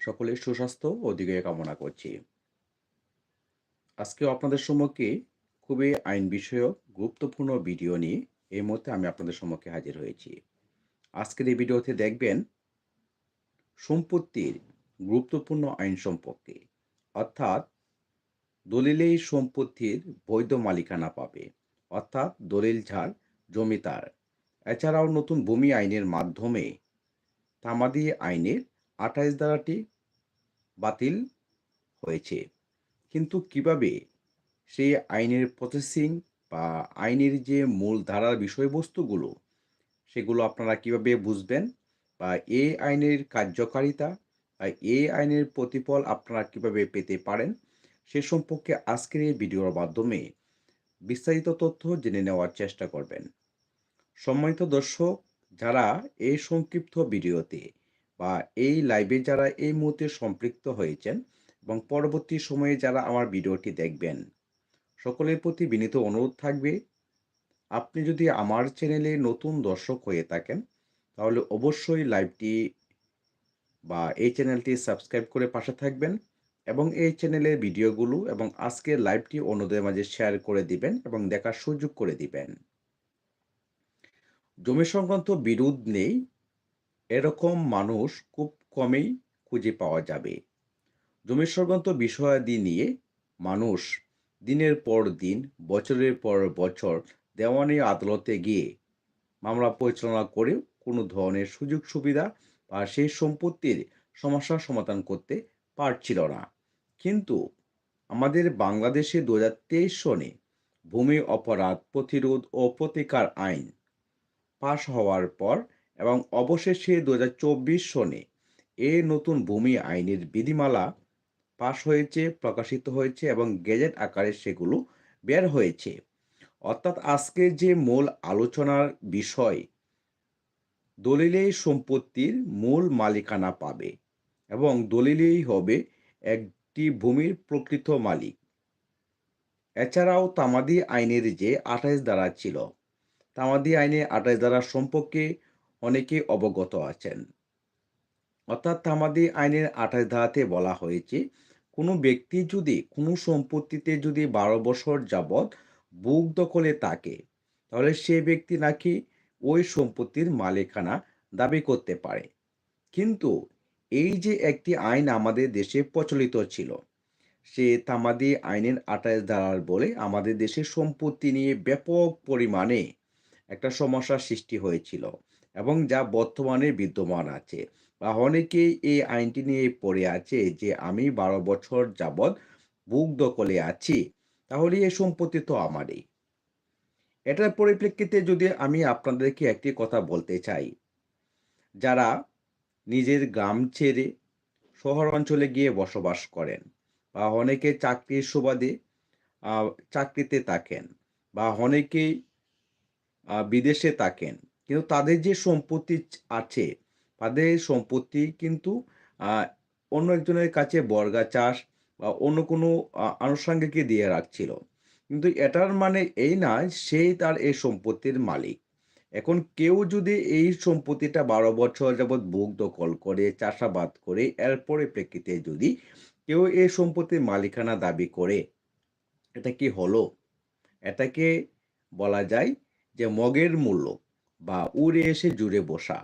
সকলের সুস্বাস্থ্য ও দিকে কামনা করছি। আজকে আপনাদের সম্মুখে খুবই আইন বিষয়ক, গুরুত্বপূর্ণ ভিডিও নিয়ে এই মুহূর্তে আমি আপনাদের সম্মুখে হাজির হয়েছি। আজকের এই ভিডিওতে দেখবেন সম্পত্তির গুরুত্বপূর্ণ আইন সম্পর্কে, অর্থাৎ দলিলেই সম্পত্তির বৈধ মালিকানা পাবে, অর্থাৎ দলিল ঝাড় জমিদার এছাড়াও নতুন ভূমি আইনের মাধ্যমে তামাদি আইনের আঠাইশ ধারাটি বাতিল হয়েছে। কিন্তু কীভাবে সেই আইনের প্রসেসিং বা আইনের যে মূল ধারার বিষয়বস্তুগুলো, সেগুলো আপনারা কীভাবে বুঝবেন বা এই আইনের কার্যকারিতা বা এই আইনের প্রতিফল আপনারা কীভাবে পেতে পারেন, সে সম্পর্কে আজকের এই ভিডিওর মাধ্যমে বিস্তারিত তথ্য জেনে নেওয়ার চেষ্টা করবেন। সম্মানিত দর্শক, যারা এই সংক্ষিপ্ত ভিডিওতে বা এই লাইভে যারা এই মুহূর্তে সম্পৃক্ত হয়েছেন এবং পরবর্তী সময়ে যারা আমার ভিডিওটি দেখবেন, সকলের প্রতি বিনীত অনুরোধ থাকবে। আপনি যদি আমার চ্যানেলে নতুন দর্শক হয়ে থাকেন, তাহলে অবশ্যই লাইভটি বা এই চ্যানেলটি সাবস্ক্রাইব করে পাশে থাকবেন এবং এই চ্যানেলের ভিডিওগুলো এবং আজকের লাইভটি অন্যদের মাঝে শেয়ার করে দিবেন এবং দেখার সুযোগ করে দিবেন। জমি সংক্রান্ত বিরোধ নেই এরকম মানুষ খুব কমেই খুঁজে পাওয়া যাবে। জমি সংক্রান্ত বিষয়াদি নিয়ে মানুষ দিনের পর দিন, বছরের পর বছর দেওয়ানি আদালতে গিয়ে মামলা পরিচালনা করে কোনো ধরনের সুযোগ সুবিধা বা সেই সম্পত্তির সমস্যার সমাধান করতে পারছিল না। কিন্তু আমাদের বাংলাদেশে দু হাজার তেইশ সনে ভূমি অপরাধ প্রতিরোধ ও প্রতিকার আইন পাশ হওয়ার পর এবং অবশেষে দু হাজার চব্বিশ সনে এ নতুন ভূমি আইনের বিধিমালা পাশ হয়েছে, প্রকাশিত হয়েছে এবং গেজেট আকারে সেগুলো বের হয়েছে। অর্থাৎ আজকে যে মূল আলোচনার বিষয়, দলিলেই সম্পত্তির মূল মালিকানা পাবে এবং দলিলেই হবে একটি ভূমির প্রকৃত মালিক। এছাড়াও তামাদি আইনের যে আঠাশ দ্বারা ছিল, তামাদি আইনে আঠাশ দ্বারা সম্পর্কে অনেকে অবগত আছেন। অর্থাৎ তামাদি আইনের আঠাশ ধারাতে বলা হয়েছে, কোনো ব্যক্তি যদি, কোনো সম্পত্তিতে যদি বারো বছর যাবৎ বুক দখলে থাকে, তাহলে সে ব্যক্তি নাকি ওই সম্পত্তির মালিকানা দাবি করতে পারে। কিন্তু এই যে একটি আইন আমাদের দেশে প্রচলিত ছিল, সে তামাদি আইনের আঠাশ ধারার বলে আমাদের দেশে সম্পত্তি নিয়ে ব্যাপক পরিমাণে একটা সমস্যার সৃষ্টি হয়েছিল। এবং যা বর্তমানে বিদ্যমান আছে। বা অনেকেই এই আইনটি নিয়ে পড়ে আছে যে, আমি বারো বছর যাবৎ বুক দখলে আছি, তাহলে এই সম্পত্তি তো আমারই। এটার পরিপ্রেক্ষিতে যদি আমি আপনাদেরকে একটি কথা বলতে চাই। যারা নিজের গ্রাম ছেড়ে শহর অঞ্চলে গিয়ে বসবাস করেন বা অনেকে চাকরির সুবাদে চাকরিতে থাকেন বা অনেকেই বিদেশে থাকেন কিন্তু তাদের যে সম্পত্তি আছে, তাদের সম্পত্তি কিন্তু অন্য একজনের কাছে বর্গা চাষ বা অন্য কোনো আনুষঙ্গিকে দিয়ে রাখছিল। কিন্তু এটার মানে এই না সেই তার এই সম্পত্তির মালিক। এখন কেউ যদি এই সম্পত্তিটা বারো বছর যাবৎ বুক দখল করে, চাষাবাদ করে, এরপরে প্রেক্ষিতে যদি কেউ এই সম্পত্তির মালিকানা দাবি করে, এটা কি হলো? এটাকে বলা যায় যে মগের মূল্য। বা উড়ে এসে জুড়ে বসা,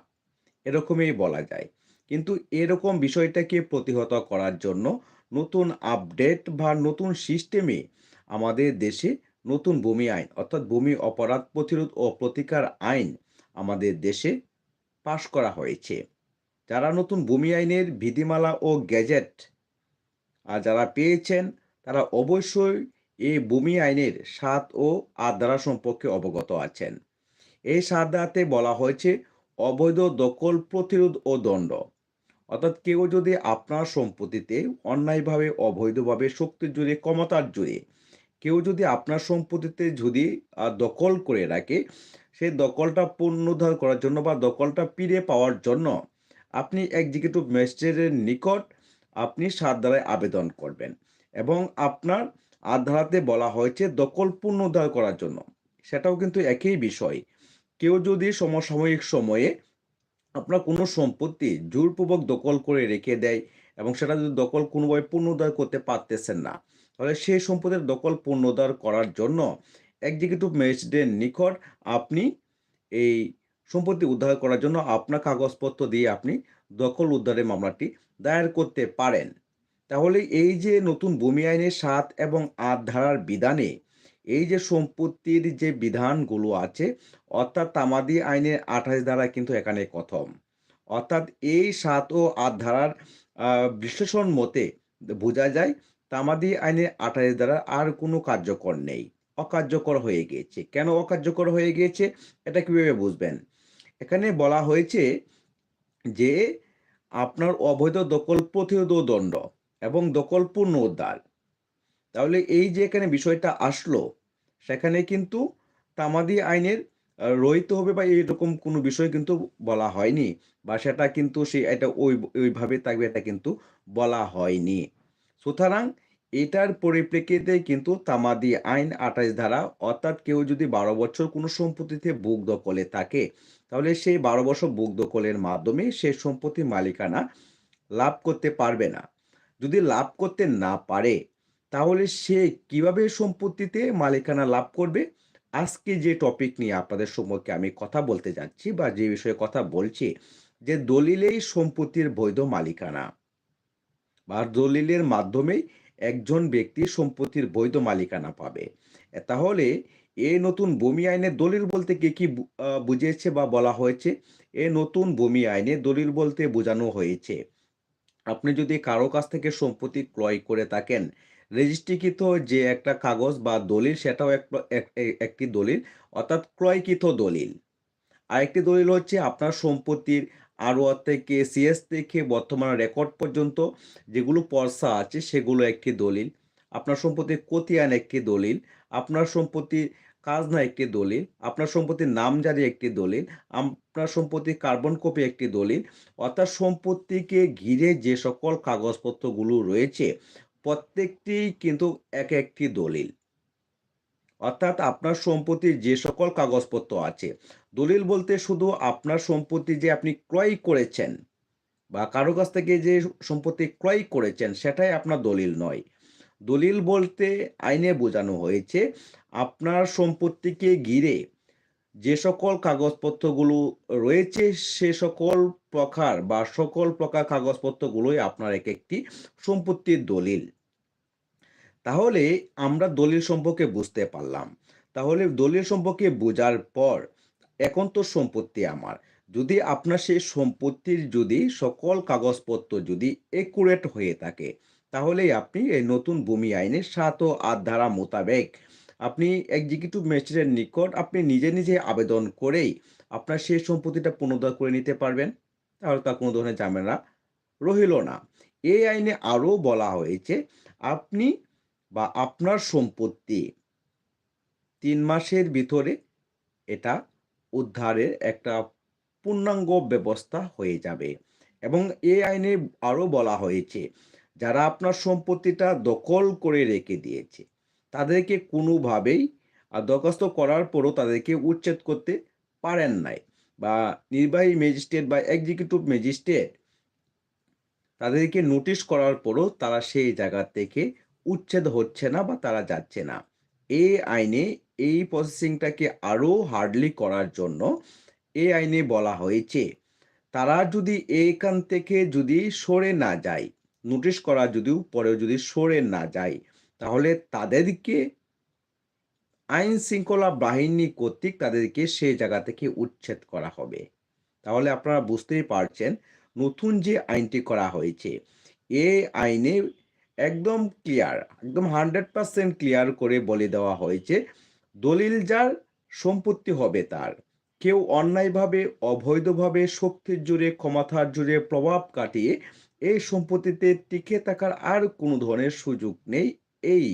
এরকমই বলা যায়। কিন্তু এরকম বিষয়টাকে প্রতিহত করার জন্য নতুন আপডেট বা নতুন সিস্টেমে আমাদের দেশে নতুন ভূমি আইন, অর্থাৎ ভূমি অপরাধ প্রতিরোধ ও প্রতিকার আইন আমাদের দেশে পাশ করা হয়েছে। যারা নতুন ভূমি আইনের বিধিমালা ও গ্যাজেট আর যারা পেয়েছেন, তারা অবশ্যই এই ভূমি আইনের সাত ও আট সম্পর্কে অবগত আছেন। এই ধারাতে বলা হয়েছে অবৈধ দখল, প্রতিরোধ ও দণ্ড। অর্থাৎ কেউ যদি আপনার সম্পত্তিতে অন্যায়ভাবে, অবৈধভাবে, শক্তির জুড়ে ক্ষমতার জুড়ে কেউ যদি আপনার সম্পত্তিতে যদি দখল করে রাখে, সেই দখলটা পুনরুদ্ধার করার জন্য বা দখলটা ফিরে পাওয়ার জন্য আপনি এক্সিকিউটিভ ম্যাজিস্ট্রেটের নিকট আপনি সাত দ্বারায় আবেদন করবেন এবং আপনার আধারাতে বলা হয়েছে দখল পুনরুদ্ধার করার জন্য। সেটাও কিন্তু একই বিষয়। কেউ যদি সমসাময়িক সময়ে আপনার কোনো সম্পত্তি জোরপূর্বক দখল করে রেখে দেয় এবং সেটা যদি দখল কোনোভাবে পুনরুদ্ধার করতে পারতেছেন না, তাহলে সেই সম্পদের দখল পুনরুদ্ধার করার জন্য এক্সিকিউটিভ ম্যাজিস্ট্রেটের নিকট আপনি এই সম্পত্তি উদ্ধার করার জন্য আপনার কাগজপত্র দিয়ে আপনি দখল উদ্ধারের মামলাটি দায়ের করতে পারেন। তাহলে এই যে নতুন ভূমি আইনের সাত এবং আট ধারার বিধানে এই যে সম্পত্তির যে বিধানগুলো আছে, অর্থাৎ তামাদি আইনের আঠাশ ধারা কিন্তু এখানে প্রথম অর্থাৎ এই সাত ও আট ধারার বিশ্লেষণ মতে বোঝা যায় তামাদি আইনের আঠাশ ধারা আর কোনো কার্যকর নেই। অকার্যকর হয়ে গিয়েছে। কেন অকার্যকর হয়ে গিয়েছে? এটা কীভাবে বুঝবেন? এখানে বলা হয়েছে যে আপনার অবৈধ দখল প্রতিরোধ দণ্ড এবং দখল পূর্ণ উদ্ধার। তাহলে এই যে এখানে বিষয়টা আসলো, সেখানে কিন্তু তামাদি আইনের রহিত হবে বা এরকম কোনো বিষয় কিন্তু বলা হয়নি বা সেটা কিন্তু সে এটা ওই, ওইভাবে থাকবে এটা কিন্তু বলা হয়নি। সুতরাং এটার পরিপ্রেক্ষিতে কিন্তু তামাদি আইন আঠাশ ধারা, অর্থাৎ কেউ যদি বারো বছর কোনো সম্পত্তিতে বুক দখলে থাকে, তাহলে সেই বারো বছর বুক দখলের মাধ্যমে সে সম্পত্তির মালিকানা লাভ করতে পারবে না। যদি লাভ করতে না পারে তাহলে সে কীভাবে সম্পত্তিতে মালিকানা লাভ করবে? আজকে যে টপিক নিয়ে আপনাদের সম্পর্কে আমি কথা বলতে যাচ্ছি বা যে বিষয়ে কথা বলছি, যে দলিলেই সম্পত্তির বৈধ মালিকানা। বা দলিলের মাধ্যমেই একজন ব্যক্তি সম্পত্তির বৈধ মালিকানা পাবে। তাহলে এই নতুন ভূমি আইনে দলিল বলতে কে কি বুঝিয়েছে বা বলা হয়েছে? এ নতুন ভূমি আইনে দলিল বলতে বোঝানো হয়েছে। আপনি যদি কারও কাছ থেকে সম্পত্তি ক্রয় করে থাকেন রেজিস্ট্রিকৃত যে একটা কাগজ বা দলিল, সেটাও এক- এক- এক- একটি দলিল, অর্থাৎ ক্রয়কৃত দলিল। আরেকটি দলিল হচ্ছে আপনার সম্পত্তির আরওয়ার থেকে সিএস থেকে, বর্তমান রেকর্ড পর্যন্ত যেগুলো পর্সা আছে, সেগুলো একটি দলিল। আপনার সম্পত্তির কতিয়ান একটি দলিল, আপনার সম্পত্তির কাজনা একটি দলিল, আপনার সম্পত্তির নামজারি একটি দলিল, আপনার সম্পত্তির কার্বন কপি একটি দলিল, অর্থাৎ সম্পত্তিকে ঘিরে যে সকল কাগজপত্রগুলো রয়েছে প্রত্যেকটি কিন্তু এক একটি দলিল। অর্থাৎ আপনার সম্পত্তির যে সকল কাগজপত্র আছে, দলিল বলতে শুধু আপনার সম্পত্তি যে আপনি ক্রয় করেছেন বা কারও কাছ থেকে যে সম্পত্তি ক্রয় করেছেন, সেটাই আপনার দলিল নয়। দলিল বলতে আইনে বোঝানো হয়েছে, আপনার সম্পত্তিকে ঘিরে যে সকল কাগজপত্রগুলো রয়েছে, সে সকল প্রকার বা সকল প্রকার কাগজপত্রগুলোই আপনার এক একটি সম্পত্তির দলিল। তাহলে আমরা দলিল সম্পর্কে বুঝতে পারলাম। তাহলে দলিল সম্পর্কে বোঝার পর এখন তো সম্পত্তি আমার। যদি আপনার সেই সম্পত্তির যদি সকল কাগজপত্র যদি একুরেট হয়ে থাকে, তাহলেই আপনি এই নতুন ভূমি আইনের সাত ও আট ধারা মোতাবেক আপনি এক্সিকিউটিভ ম্যাজিস্ট্রেটের নিকট আপনি নিজে নিজে আবেদন করেই আপনার সেই সম্পত্তিটা পুনরুদ্ধার করে নিতে পারবেন। তাহলে তার কোনো ধরনের ঝামেলা রহিল না। এই আইনে আরও বলা হয়েছে, আপনি বা আপনার সম্পত্তি তিন মাসের ভিতরে এটা উদ্ধারের একটা পূর্ণাঙ্গ ব্যবস্থা হয়ে যাবে। এবং এই আইনে আরও বলা হয়েছে, যারা আপনার সম্পত্তিটা দখল করে রেখে দিয়েছে তাদেরকে কোনোভাবেই দরখাস্ত করার পরও তাদেরকে উচ্ছেদ করতে পারেন নাই বা নির্বাহী ম্যাজিস্ট্রেট বা এক্সিকিউটিভ ম্যাজিস্ট্রেট তাদেরকে নোটিশ করার পরও তারা সেই জায়গা থেকে উচ্ছেদ হচ্ছে না বা তারা যাচ্ছে না। এই আইনে এই প্রসেসিংটাকে আরও হার্ডলি করার জন্য এই আইনে বলা হয়েছে, তারা যদি এইখান থেকে যদি সরে না যায় নোটিশ করা যদিও পরেও যদি সরে না যায় তাহলে তাদেরকে আইন শৃঙ্খলা বাহিনী কর্তৃক তাদেরকে সেই জায়গা থেকে উচ্ছেদ করা হবে। তাহলে আপনারা বুঝতেই পারছেন, নতুন যে আইনটি করা হয়েছে এই আইনে একদম ক্লিয়ার একদম হান্ড্রেড পার্সেন্ট ক্লিয়ার করে বলে দেওয়া হয়েছে, দলিল যার সম্পত্তি হবে তার। কেউ অন্যায়ভাবে, অবৈধভাবে, শক্তির জোরে, ক্ষমতার জোরে প্রভাব কাটিয়ে এই সম্পত্তিতে টিকে থাকার আর কোনো ধরনের সুযোগ নেই। এই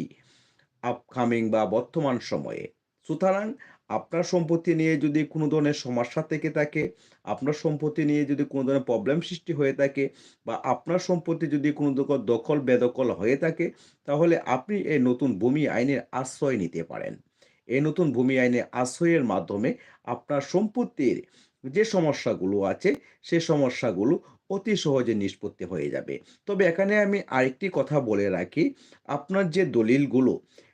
আপকামিং বা বর্তমান সময়ে। সুতরাং আপনার সম্পত্তি নিয়ে যদি কোনো ধরনের সমস্যা থেকে থাকে, আপনার সম্পত্তি নিয়ে যদি কোনো ধরনের প্রবলেম সৃষ্টি হয়ে থাকে বা আপনার সম্পত্তি যদি কোনো দখল দখল, বেদখল হয়ে থাকে, তাহলে আপনি এই নতুন ভূমি আইনের আশ্রয় নিতে পারেন। এই নতুন ভূমি আইনের আশ্রয়ের মাধ্যমে আপনার সম্পত্তির যে সমস্যাগুলো আছে, সে সমস্যাগুলো অতি সহজে নিষ্পত্তি হয়ে যাবে। তবে এখানে আমি আরেকটি কথা বলে রাখি। আপনার যে দলিলগুলো,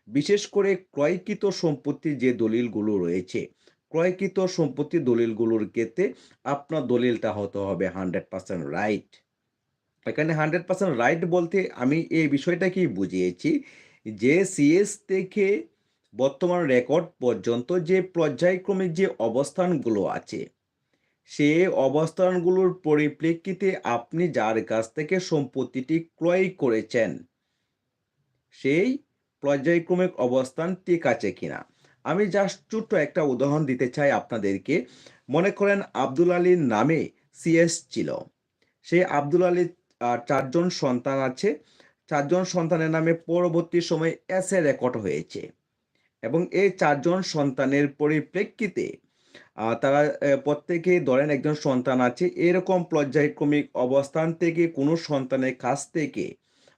বিশেষ করে ক্রয়কৃত সম্পত্তির যে দলিলগুলো রয়েছে, ক্রয়কৃত সম্পত্তি দলিলগুলোর ক্ষেত্রে আপনার দলিলটা হতে হবে হান্ড্রেড পার্সেন্ট রাইট এখানে হান্ড্রেড পার্সেন্ট রাইট বলতে আমি এই বিষয়টাকেই বুঝিয়েছি যে সিএস থেকে বর্তমান রেকর্ড পর্যন্ত যে পর্যায়ক্রমিক যে অবস্থানগুলো আছে সে অবস্থানগুলোর পরিপ্রেক্ষিতে আপনি যার কাছ থেকে সম্পত্তিটি ক্রয় করেছেন, সেই পর্যায়ক্রমিক অবস্থান ঠিক আছে কিনা? আমি জাস্ট ছোট্ট একটা উদাহরণ দিতে চাই আপনাদেরকে। মনে করেন আব্দুল আলীর নামে সিএস ছিল। সেই আব্দুল আলীর চারজন সন্তান আছে। চারজন সন্তানের নামে পরবর্তী সময়ে এস এ রেকর্ড হয়েছে। এবং এই চারজন সন্তানের পরিপ্রেক্ষিতে তারা প্রত্যেকে ধরেন একজন সন্তান আছে, এরকম পর্যায়ক্রমিক অবস্থান থেকে কোনো সন্তানের কাছ থেকে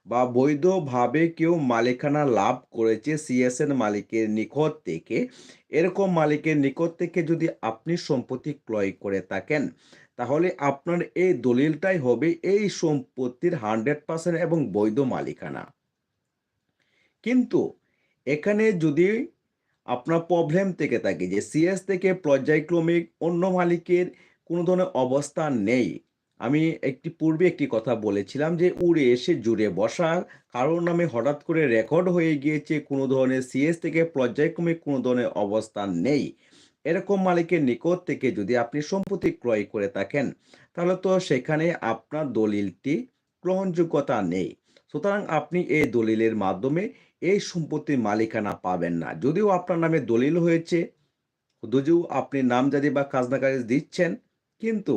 বা বৈধভাবে কেউ মালিকানা লাভ করেছে সিএসএন মালিকের নিকট থেকে, এরকম মালিকের নিকট থেকে যদি আপনি সম্পত্তি ক্রয় করে থাকেন, তাহলে আপনার এই দলিলটাই হবে এই সম্পত্তির হান্ড্রেড পার্সেন্ট এবং বৈধ মালিকানা। কিন্তু এখানে যদি আপনার প্রবলেম থেকে থাকে যে সিএস থেকে পর্যায়ক্রমিক অন্য মালিকের কোনো ধরনের অবস্থান নেই। আমি একটি পূর্বে একটি কথা বলেছিলাম যে উড়ে এসে জুড়ে বসা কারোর নামে হঠাৎ করে রেকর্ড হয়ে গিয়েছে কোনো ধরনের সিএস থেকে পর্যায়ক্রমিক কোনো ধরনের অবস্থান নেই। এরকম মালিকের নিকট থেকে যদি আপনি সম্পত্তি ক্রয় করে থাকেন, তাহলে তো সেখানে আপনার দলিলটি গ্রহণযোগ্যতা নেই। সুতরাং আপনি এই দলিলের মাধ্যমে এই সম্পত্তির মালিকানা পাবেন না। যদিও আপনার নামে দলিল হয়েছে, যদিও আপনি নামজারি বা খাজনাকারী দিচ্ছেন, কিন্তু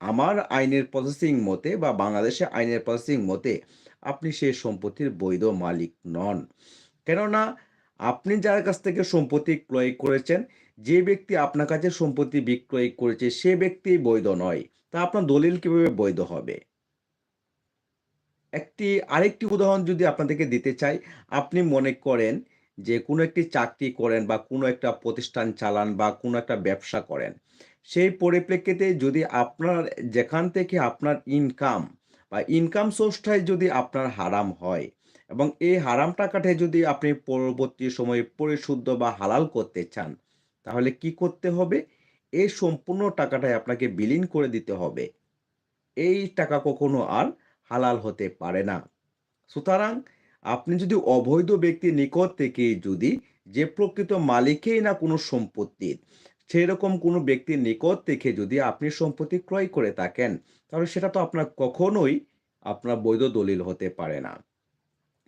আমার আইনের প্রসেসিং মতে বা বাংলাদেশে আইনের প্রসেসিং মতে আপনি সেই সম্পত্তির বৈধ মালিক নন। কেননা আপনি যার কাছ থেকে সম্পত্তি ক্রয় করেছেন, যে ব্যক্তি আপনার কাছে সম্পত্তি বিক্রয় করেছে, সে ব্যক্তি বৈধ নয়। তা আপনার দলিল কীভাবে বৈধ হবে? একটি, আরেকটি উদাহরণ যদি আপনাদেরকে দিতে চাই, আপনি মনে করেন যে কোনো একটি চাকরি করেন বা কোনো একটা প্রতিষ্ঠান চালান বা কোনো একটা ব্যবসা করেন, সেই পরিপ্রেক্ষিতে যদি আপনার, যেখান থেকে আপনার ইনকাম বা ইনকাম সোর্সটাই যদি আপনার হারাম হয় এবং এই হারাম টাকাটা যদি আপনি পরবর্তী সময়ে পরিশুদ্ধ বা হালাল করতে চান, তাহলে কি করতে হবে? এই সম্পূর্ণ টাকাটাই আপনাকে বিলীন করে দিতে হবে। এই টাকা কখনো আর হালাল হতে পারে না। সুতরাং আপনি যদি অবৈধ ব্যক্তির নিকট থেকে যদি যে প্রকৃত মালিকেই না কোনো সম্পত্তির সেরকম কোনো ব্যক্তির নিকট থেকে যদি আপনি সম্পত্তি ক্রয় করে থাকেন, তাহলে সেটা তো আপনার কখনোই আপনার বৈধ দলিল হতে পারে না।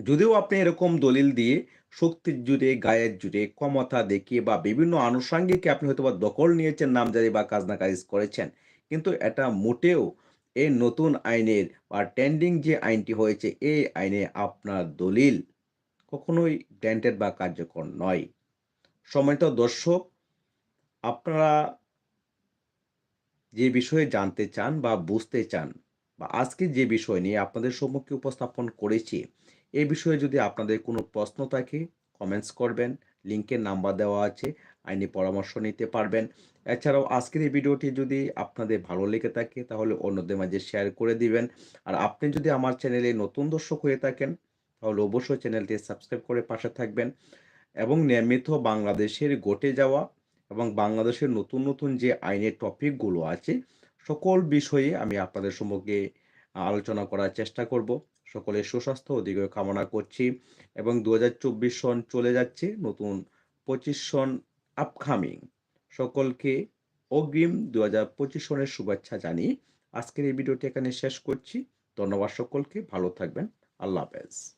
যদিও আপনি এরকম দলিল দিয়ে শক্তির জুড়ে গায়ের জুড়ে ক্ষমতা দেখিয়ে বা বিভিন্ন আনুষাঙ্গিকে আপনি হয়তো বা দখল নিয়েছেন, নামজারি বা কাজনা কাজ করেছেন, কিন্তু এটা মোটেও এই নতুন আইনের বা ট্যান্ডিং যে আইনটি হয়েছে এই আইনে আপনার দলিল কখনোই গ্র্যান্টেড বা কার্যকর নয়। সময়ত দর্শক, আপনারা যে বিষয়ে জানতে চান বা বুঝতে চান বা আজকে যে বিষয় নিয়ে আপনাদের সম্মুখে উপস্থাপন করেছি এই বিষয়ে যদি আপনাদের কোনো প্রশ্ন থাকে কমেন্টস করবেন। লিঙ্কের নাম্বার দেওয়া আছে। আইনি পরামর্শ নিতে পারবেন। এছাড়াও আজকের এই ভিডিওটি যদি আপনাদের ভালো লেগে থাকে, তাহলে অন্যদের মাঝে শেয়ার করে দিবেন। আর আপনি যদি আমার চ্যানেলে নতুন দর্শক হয়ে থাকেন, তাহলে অবশ্যই চ্যানেলটি সাবস্ক্রাইব করে পাশে থাকবেন। এবং নিয়মিত বাংলাদেশের ঘটে যাওয়া এবং বাংলাদেশের নতুন নতুন যে আইনের টপিকগুলো আছে, সকল বিষয়ে আমি আপনাদের সম্মুখে আলোচনা করার চেষ্টা করব। সকলের সুস্বাস্থ্য ও কামনা করছি এবং দু হাজার চব্বিশ সন চলে যাচ্ছে, নতুন পঁচিশ সন আপকামিং সকলকে অগ্রিম দু হাজার পঁচিশ সনের শুভেচ্ছা জানিয়ে আজকের এই ভিডিওটি এখানে শেষ করছি। ধন্যবাদ সকলকে, ভালো থাকবেন। আল্লাহ হাফেজ।